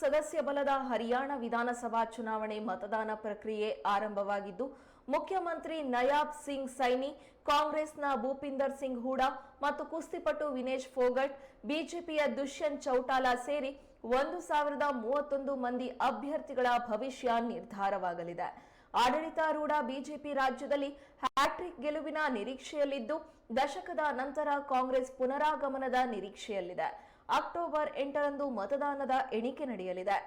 ಸದಸ್ಯ ಬಲದ ಹರಿಯಾಣ ವಿಧಾನಸಭಾ ಚುನಾವಣೆ ಮತದಾನ ಪ್ರಕ್ರಿಯೆ ಆರಂಭವಾಗಿದ್ದು, ಮುಖ್ಯಮಂತ್ರಿ ನಯಾಬ್ ಸಿಂಗ್ ಸೈನಿ, ಕಾಂಗ್ರೆಸ್ನ ಭೂಪಿಂದರ್ ಸಿಂಗ್ ಹೂಡಾ ಮತ್ತು ಕುಸ್ತಿಪಟು ವಿನೇಶ್ ಫೋಗಟ್, ಬಿಜೆಪಿಯ ದುಷ್ಯಂತ್ ಚೌಟಾಲಾ ಸೇರಿ ಒಂದು ಸಾವಿರದ ಮೂವತ್ತೊಂದು ಮಂದಿ ಅಭ್ಯರ್ಥಿಗಳ ಭವಿಷ್ಯ ನಿರ್ಧಾರವಾಗಲಿದೆ. ಆಡಳಿತಾರೂಢ ಬಿಜೆಪಿ ರಾಜ್ಯದಲ್ಲಿ ಹ್ಯಾಟ್ರಿಕ್ ಗೆಲುವಿನ ನಿರೀಕ್ಷೆಯಲ್ಲಿದ್ದು, ದಶಕದ ನಂತರ ಕಾಂಗ್ರೆಸ್ ಪುನರಾಗಮನದ ನಿರೀಕ್ಷೆಯಲ್ಲಿದೆ. ಅಕ್ಟೋಬರ್ ಎಂಟರಂದು ಮತದಾನದ ಎಣಿಕೆ ನಡೆಯಲಿದೆ.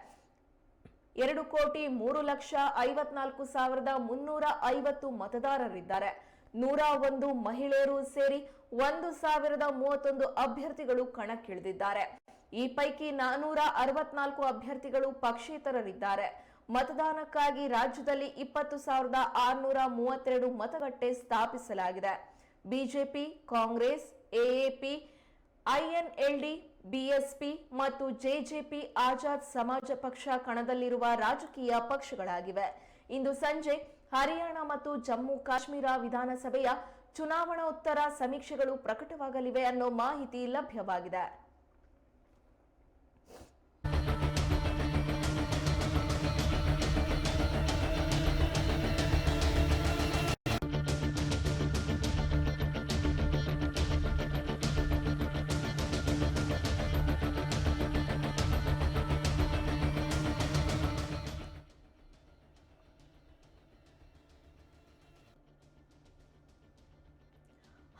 ಎರಡು ಕೋಟಿ ಮೂರು ಲಕ್ಷ ಐವತ್ನಾಲ್ಕು ಸಾವಿರದ ಮುನ್ನೂರ ಐವತ್ತು ಮತದಾರರಿದ್ದಾರೆ. ನೂರ ಒಂದು ಮಹಿಳೆಯರು ಸೇರಿ ಒಂದು ಸಾವಿರದ ಮೂವತ್ತೊಂದು ಅಭ್ಯರ್ಥಿಗಳು ಕಣಕ್ಕಿಳಿದಿದ್ದಾರೆ. ಈ ಪೈಕಿ ನಾನೂರ ಅರವತ್ನಾಲ್ಕು ಅಭ್ಯರ್ಥಿಗಳು ಪಕ್ಷೇತರರಿದ್ದಾರೆ. ಮತದಾನಕ್ಕಾಗಿ ರಾಜ್ಯದಲ್ಲಿ ಇಪ್ಪತ್ತು ಸಾವಿರದ ಆರುನೂರ ಮೂವತ್ತೆರಡು ಮತಗಟ್ಟೆ ಸ್ಥಾಪಿಸಲಾಗಿದೆ. BJP, Congress, AAP INLD, BSP ಮತ್ತು ಜೆಜೆಪಿ ಆಜಾದ್ ಸಮಾಜ ಪಕ್ಷ ಕಣದಲ್ಲಿರುವ ರಾಜಕೀಯ ಪಕ್ಷಗಳಾಗಿವೆ. ಇಂದು ಸಂಜೆ ಹರಿಯಾಣ ಮತ್ತು ಜಮ್ಮು ಕಾಶ್ಮೀರ ವಿಧಾನಸಭೆಯ ಚುನಾವಣೋತ್ತರ ಸಮೀಕ್ಷೆಗಳು ಪ್ರಕಟವಾಗಲಿವೆ ಅನ್ನೋ ಮಾಹಿತಿ ಲಭ್ಯವಾಗಿದೆ.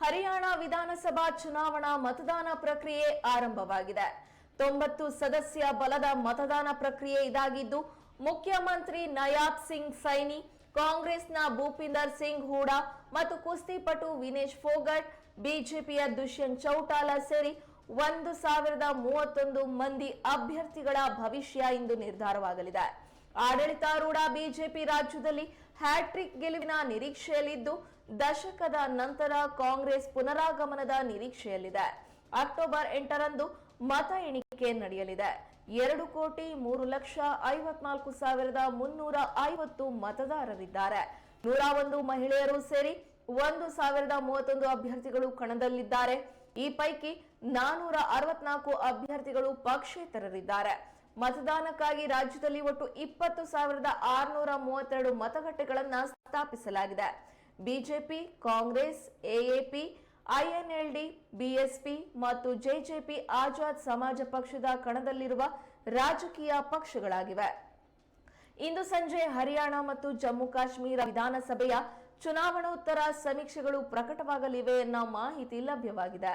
ಹರಿಯಾಣ ವಿಧಾನಸಭಾ ಚುನಾವಣಾ ಮತದಾನ ಪ್ರಕ್ರಿಯೆ ಆರಂಭವಾಗಿದೆ. ತೊಂಬತ್ತು ಸದಸ್ಯ ಬಲದ ಮತದಾನ ಪ್ರಕ್ರಿಯೆ ಇದಾಗಿದ್ದು, ಮುಖ್ಯಮಂತ್ರಿ ನಯಾಬ್ ಸಿಂಗ್ ಸೈನಿ, ಕಾಂಗ್ರೆಸ್ನ ಭೂಪಿಂದರ್ ಸಿಂಗ್ ಹೂಡಾ ಮತ್ತು ಕುಸ್ತಿಪಟು ವಿನೇಶ್ ಫೋಗಟ್, ಬಿಜೆಪಿಯ ದುಷ್ಯಂತ್ ಚೌಟಾಲಾ ಸೇರಿ ಒಂದು ಸಾವಿರದ ಮೂವತ್ತೊಂದು ಮಂದಿ ಅಭ್ಯರ್ಥಿಗಳ ಭವಿಷ್ಯ ಇಂದು ನಿರ್ಧಾರವಾಗಲಿದೆ. ಆಡಳಿತಾರೂಢ ಬಿಜೆಪಿ ರಾಜ್ಯದಲ್ಲಿ ಹ್ಯಾಟ್ರಿಕ್ ಗೆಲುವಿನ ನಿರೀಕ್ಷೆಯಲ್ಲಿದ್ದು ದಶಕದ ನಂತರ ಕಾಂಗ್ರೆಸ್ ಪುನರಾಗಮನದ ನಿರೀಕ್ಷೆಯಲ್ಲಿದೆ. ಅಕ್ಟೋಬರ್ ಎಂಟರಂದು ಮತ ಎಣಿಕೆ ನಡೆಯಲಿದೆ. ಎರಡು ಕೋಟಿ ಮೂರು ಲಕ್ಷ ಐವತ್ನಾಲ್ಕು ಸಾವಿರದ ಮುನ್ನೂರ ಐವತ್ತು ಮತದಾರರಿದ್ದಾರೆ. ನೂರ ಒಂದು ಮಹಿಳೆಯರು ಸೇರಿ ಒಂದು ಸಾವಿರದ ಮೂವತ್ತೊಂದು ಅಭ್ಯರ್ಥಿಗಳು ಕಣದಲ್ಲಿದ್ದಾರೆ. ಈ ಪೈಕಿ ನಾನೂರ ಅರವತ್ನಾಲ್ಕು ಅಭ್ಯರ್ಥಿಗಳು ಪಕ್ಷೇತರರಿದ್ದಾರೆ. ಮತದಾನಕ್ಕಾಗಿ ರಾಜ್ಯದಲ್ಲಿ ಒಟ್ಟು ಇಪ್ಪತ್ತು ಸಾವಿರದ ಆರುನೂರ ಮೂವತ್ತೆರಡು ಮತಗಟ್ಟೆಗಳನ್ನು ಸ್ಥಾಪಿಸಲಾಗಿದೆ. BJP, Congress, AAP, INLD, BSP ಮತ್ತು ಜೆಜೆಪಿ ಆಜಾದ್ ಸಮಾಜ ಪಕ್ಷದ ಕಣದಲ್ಲಿರುವ ರಾಜಕೀಯ ಪಕ್ಷಗಳಾಗಿವೆ. ಇಂದು ಸಂಜೆ ಹರಿಯಾಣ ಮತ್ತು ಜಮ್ಮು ಕಾಶ್ಮೀರ ವಿಧಾನಸಭೆಯ ಚುನಾವಣೋತ್ತರ ಸಮೀಕ್ಷೆಗಳು ಪ್ರಕಟವಾಗಲಿವೆ ಎನ್ನೋ ಮಾಹಿತಿ ಲಭ್ಯವಾಗಿದೆ.